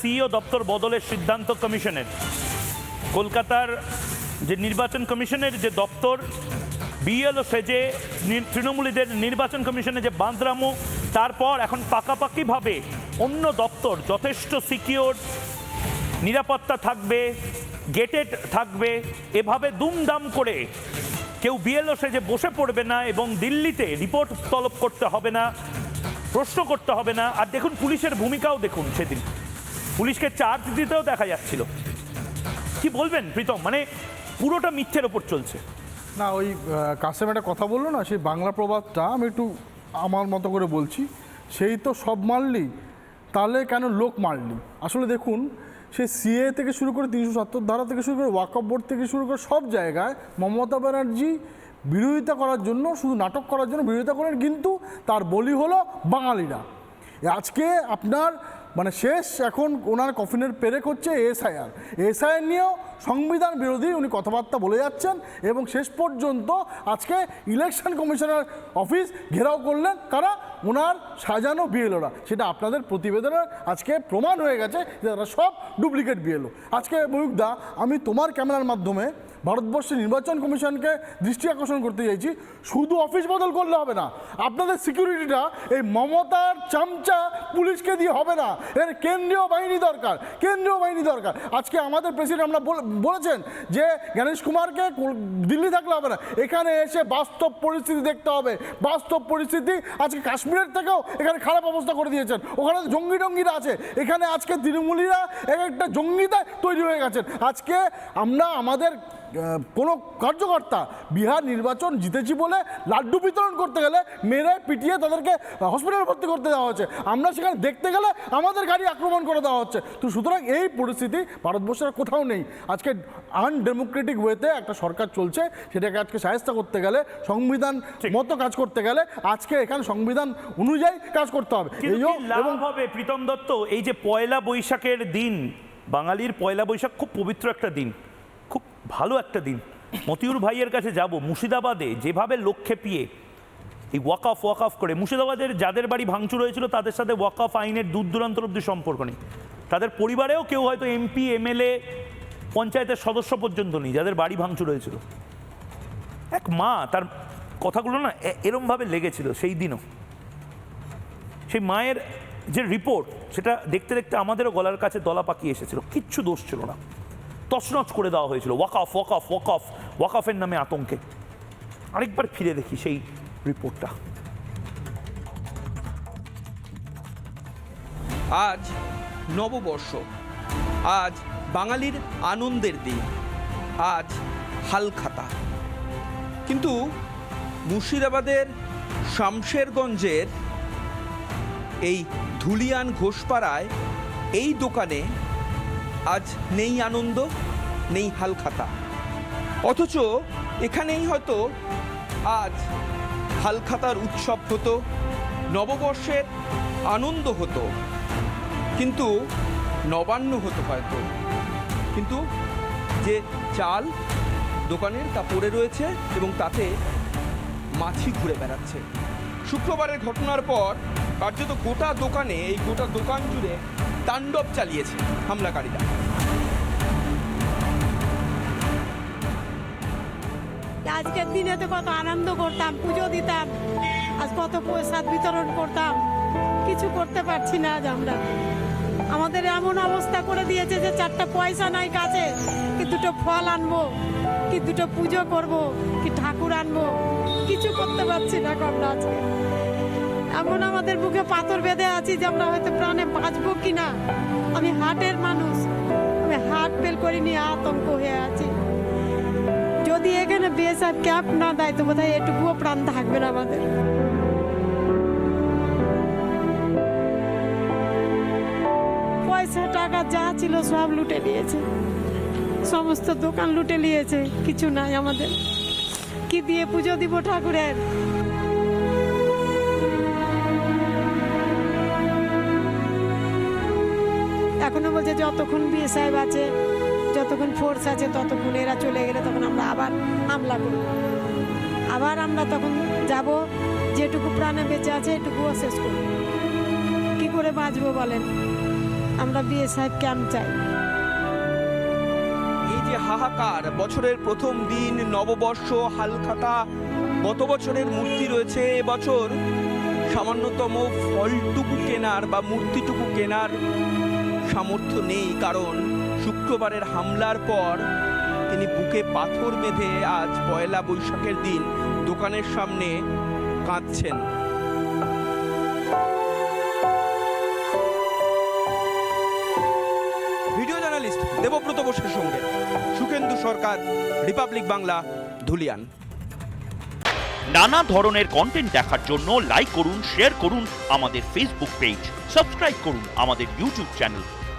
CEO দপ্তর বদলের সিদ্ধান্ত কমিশনের। কলকাতার যে নির্বাচন কমিশনের যে দপ্তর বিএলও সেজে তৃণমূলীদের নির্বাচন কমিশনে যে বাঁধরামো, তারপর এখন পাকাপাকিভাবে অন্য দপ্তর, যথেষ্ট সিকিওর নিরাপত্তা থাকবে, গেটেড থাকবে, এভাবে দুমদাম করে কেউ বিএলও সেজে বসে পড়বে না এবং দিল্লিতে রিপোর্ট তলব করতে হবে না, প্রশ্ন করতে হবে না। আর দেখুন, পুলিশের ভূমিকাও দেখুন সেদিন। পুলিশকে চার্জ দিতেও দেখা যাচ্ছিল। কি বলবেন প্রীতম? মানে পুরোটা মিথ্যের ওপর চলছে। না, ওই কাসেম একটা কথা বলল না, সেই বাংলা প্রবাদটা আমি একটু আমার মতো করে বলছি। সেই তো সব মারলি, তাহলে কেন লোক মারলি? আসলে দেখুন সেই সিএ থেকে শুরু করে তিনশো সত্তর ধারা থেকে শুরু করে ওয়াকআপ বোর্ড থেকে শুরু করে সব জায়গায় মমতা ব্যানার্জি বিরোধিতা করার জন্য, শুধু নাটক করার জন্য বিরোধিতা করেন, কিন্তু তার বলি হলো বাঙালিরা। আজকে আপনার মানে শেষ এখন ওনার কফিনের পেরেক হচ্ছে এসআইআর। এসআইআর নিয়েও সংবিধান বিরোধী উনি কথাবার্তা বলে যাচ্ছেন এবং শেষ পর্যন্ত আজকে ইলেকশন কমিশনার অফিস ঘেরাও করলেন কারা? ওনার সাজানো বিএলওরা। সেটা আপনাদের প্রতিবেদনের আজকে প্রমাণ হয়ে গেছে যে তারা সব ডুপ্লিকেট বিএলও। আজকে ময়ূকদা আমি তোমার ক্যামেরার মাধ্যমে ভারতবর্ষের নির্বাচন কমিশনকে দৃষ্টি আকর্ষণ করতে চাইছি। শুধু অফিস বদল করলে হবে না, আপনাদের সিকিউরিটিটা এই মমতার চামচা পুলিশকে দিয়ে হবে না। এর কেন্দ্রীয় বাহিনী দরকার, কেন্দ্রীয় বাহিনী দরকার। আজকে আমাদের প্রেসিডেন্ট আমরা বলে- বলেছেন যে গণেশ কুমারকে দিল্লি থাকলে হবে না, এখানে এসে বাস্তব পরিস্থিতি দেখতে হবে। বাস্তব পরিস্থিতি আজকে কাশ্মীরের থেকেও এখানে খারাপ অবস্থা করে দিয়েছেন। ওখানে জঙ্গি টঙ্গিরা আছে, এখানে আজকে তৃণমূলীরা এক একটা জঙ্গিতে তৈরি হয়ে গেছেন। আজকে আমরা আমাদের কোনো কার্যকর্তা বিহার নির্বাচন জিতেছি বলে লাড্ডু বিতরণ করতে গেলে মেরে পিটিয়ে তাদেরকে হসপিটালে ভর্তি করতে দেওয়া হচ্ছে আমরা সেখানে দেখতে গেলে আমাদের গাড়ি আক্রমণ করে দেওয়া হচ্ছে। তো সুতরাং এই পরিস্থিতি ভারতবর্ষের কোথাও নেই। আজকে আনডেমোক্রেটিক ওয়েতে একটা সরকার চলছে সেটাকে আজকে সাহায্য করতে গেলে সংবিধান মতো কাজ করতে গেলে আজকে এখানে সংবিধান অনুযায়ী কাজ করতে হবে। এবং হবে প্রীতম দত্ত? এই যে পয়লা বৈশাখের দিন বাঙালির পয়লা বৈশাখ খুব পবিত্র একটা দিন। ভালো একটা দিন। মতিউর ভাইয়ের কাছে যাব, মুর্শিদাবাদে যেভাবে লক্ষ্যে খেপিয়ে এই ওয়াক অফ ওয়াক অফ করে। মুর্শিদাবাদের যাদের বাড়ি ভাঙচুর হয়েছিল, তাদের সাথে ওয়াক অফ আইনের দূর দূরান্ত অব্দি সম্পর্ক নেই। তাদের পরিবারেও কেউ হয়তো এমপি এমএলএ পঞ্চায়েতের সদস্য পর্যন্ত নেই, যাদের বাড়ি ভাঙচুর হয়েছিল। এক মা, তার কথাগুলো না এরমভাবে লেগেছিল সেই দিনও। সেই মায়ের যে রিপোর্ট সেটা দেখতে দেখতে আমাদেরও গলার কাছে দলা পাকিয়ে এসেছিল। কিচ্ছু দোষ ছিল না। তছনছ করে দেওয়া হয়েছিল। Walk off walk off walk off walk অফের নামে আতঙ্কে। আরেকবার ফিরে দেখি সেই রিপোর্টটা। আজ নববর্ষ। আজ বাঙালির আনন্দের দিন। আজ হালখাতা। কিন্তু মুর্শিদাবাদের শামশেরগঞ্জের এই ধুলিয়ান ঘোষপাড়ায় এই দোকানে আজ নেই আনন্দ, নেই হালখাতা। অথচ এখানেই হয়তো আজ হালখাতার উৎসব হতো, নববর্ষের আনন্দ হতো। কিন্তু নবান্ন হতো হয়তো। কিন্তু যে চাল দোকানের তা পড়ে রয়েছে এবং তাতে মাছি ঘুরে বেড়াচ্ছে। শুক্রবারের ঘটনার পর কার্যত গোটা দোকানে, এই গোটা দোকান জুড়ে তাণ্ডব চালিয়েছে হামলাকারীরা। আজকের দিনে তো কত আনন্দ করতাম, পুজো দিতাম, আজ কত প্রসাদ বিতরণ করতাম, কিছু করতে পারছি না আজ আমরা। আমাদের এমন অবস্থা করে দিয়েছে যে চারটা পয়সা নাই কাছে, কি দুটো ফল আনব, কি দুটো পুজো করব, কি ঠাকুর আনব, কিছু করতে পারছি না আমরা আজকে। এমন আমাদের বুকে পাথর বেঁধে আছি যে আমরা হয়তো প্রাণে বাঁচবো কিনা। আমি হার্টের মানুষ। আমি হার্ট ফেল করিনি, আতঙ্ক হয়ে আছি। যদি এখানে বিএসএফ ক্যাম্প না দেয়, তো বোধহয় এটুকুও প্রাণ থাকবে না আমাদের। পয়সা, টাকা যা ছিল সব লুটে নিয়েছে। সমস্ত দোকান লুটে নিয়েছে, কিছু নাই আমাদের। কি দিয়ে পুজো দিব ঠাকুরের? এখনও বলছে যতক্ষণ বিয়ে সাহেব আছে যতক্ষণ ফোর্স আছে, ততক্ষণ এরা চলে গেলে তখন আমরা আবার হামলা করব। আবার আমরা তখন যাব, যেটুকু প্রাণে বেঁচে আছে এটুকুও শেষ করব। কি করে বাঁচবো বলেন? আমরা বিয়ে সাহেব ক্যাম্প চাই। এই যে হাহাকার, বছরের প্রথম দিন, নববর্ষ, হালখাতা, গত বছরের মূর্তি রয়েছে এবছর সামান্যতম ফলটুকু কেনার বা মূর্তিটুকু কেনার সামর্থ্য নেই, কারণ শুক্রবারের হামলার পর তিনি বুকে পাথর বেঁধে আজ পয়লা বৈশাখের দিন দোকানের সামনে কাঁদছেন। ভিডিও জার্নালিস্ট দেবব্রত বোসের সঙ্গে সুখেন্দু সরকার, রিপাবলিক বাংলা, ধুলিয়ান। নানা ধরনের কন্টেন্ট দেখার জন্য লাইক করুন শেয়ার করুন আমাদের ফেসবুক পেজ সাবস্ক্রাইব করুন আমাদের ইউটিউব চ্যানেল